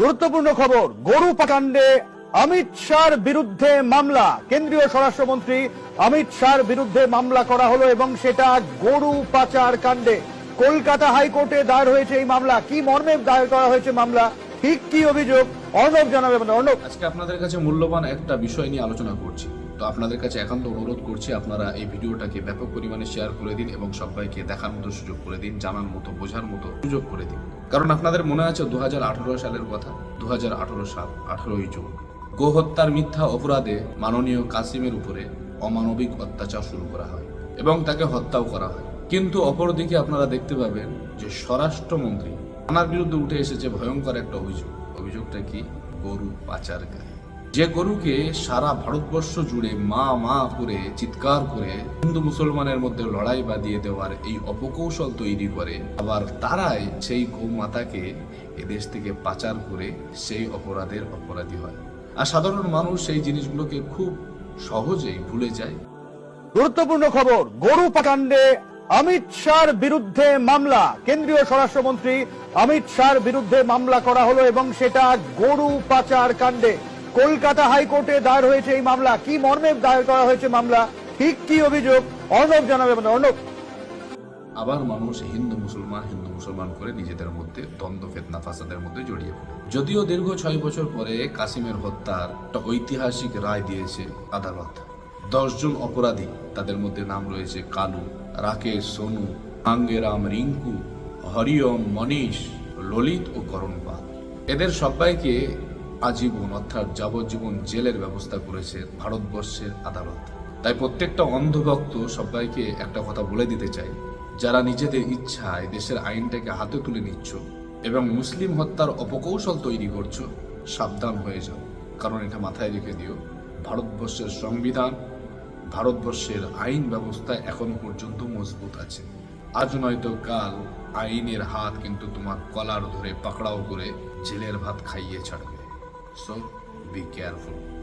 গুরুত্বপূর্ণ খবর, গরু পাকাণ্ডে অমিত শাহর বিরুদ্ধে মামলা। কেন্দ্রীয় স্বরাষ্ট্রমন্ত্রী অমিত শাহর বিরুদ্ধে মামলা করা হলো এবং সেটা গরু পাচার কাণ্ডে। কলকাতা হাইকোর্টে দায়ের হয়েছে এই মামলা। কি মর্মে দায়ের করা হয়েছে মামলা? ঠিক কি অভিযোগ? অর্ণব জানাবে অর্ণব। আজকে আপনাদের কাছে মূল্যবান একটা বিষয় নিয়ে আলোচনা করছি। তো আপনাদের কাছে একান্ত অনুরোধ করছি আপনারা এই ভিডিওটাকে ব্যাপক পরিমাণে শেয়ার করে দিন এবং সবাইকে দেখার মতো সুযোগ করে দিন, জানার মতো, বোঝার মতো সুযোগ করে দিন। কারণ আপনাদের মনে আছে দুহাজার আঠারো সালের কথা? দুহাজার আঠারো সাল, আঠারোই জুন। গোহত্যার মিথ্যা অপরাধে মাননীয় কাসিমের উপরে অমানবিক অত্যাচার শুরু করা হয় এবং তাকে হত্যাও করা হয়। কিন্তু অপরদিকে আপনারা দেখতে পাবেন যে স্বরাষ্ট্রমন্ত্রী থানার বিরুদ্ধে উঠে এসেছে ভয়ঙ্কর একটা অভিযোগ। অভিযোগটা কি? গরু পাচারকারী। যে গরুকে সারা ভারতবর্ষ জুড়ে মা মা করে, চিৎকার করে হিন্দু মুসলমানের মধ্যে লড়াই বাঁধিয়ে দেওয়ার এই অপকৌশল তৈরি করে, আবার তারাই সেই গৌমাতাকে এদেশ থেকে পাচার করে সেই অপরাধের অপরাধী হয়। আর সাধারণ মানুষ সেই জিনিসগুলোকে খুব সহজেই ভুলে যায়। গুরুত্বপূর্ণ খবর, গরু পাকাণ্ডে অমিত শাহর বিরুদ্ধে মামলা। কেন্দ্রীয় স্বরাষ্ট্রমন্ত্রী অমিত শাহর বিরুদ্ধে মামলা করা হলো এবং সেটা গরু পাচার কাণ্ডে। কলকাতা হাইকোর্টে দায়ের হয়েছে এই মামলা। কি মর্মে দায়ের করা হয়েছে মামলা? ঠিক কি অভিযোগ? অর্ণব জানাবে আমাদের। অর্ণব। আবার মানুষ হিন্দু, মুসলমান হিন্দু, মুসলমান করে নিজেদের মধ্যে দ্বন্দ্ব, ফেতনা, ফাসাদের মধ্যে জড়িয়ে পড়ে। যদিও দীর্ঘ ছয় বছর পরে কাসিমের হত্যার একটা ঐতিহাসিক রায় দিয়েছে আদালত। দশজন অপরাধী, তাদের মধ্যে নাম রয়েছে কালু, রাকেশ, সোনু, আঙ্গেরাম, রিঙ্কু, হরিওম, মনীষ, ললিত ও করণপাল। এদের সবাইকে আজীবন, অর্থাৎ যাবজ্জীবন জেলের ব্যবস্থা করেছে ভারতবর্ষের আদালত। তাই প্রত্যেকটা অন্ধভক্ত সবাইকে একটা কথা বলে দিতে চাই। যারা নিজেদের ইচ্ছায় দেশের আইনটাকে হাতে তুলে নিচ্ছ এবং মুসলিম হত্যার অপকৌশল তৈরি করছ, সাবধান হয়ে যাও। কারণ এটা মাথায় রেখে দিও, ভারতবর্ষের সংবিধান, ভারতবর্ষের আইন ব্যবস্থা এখন পর্যন্ত মজবুত আছে। আজ নয়তো কাল আইনের হাত কিন্তু তোমার কলার ধরে পাকড়াও করে জেলের ভাত খাইয়ে ছাড়বে। So be careful.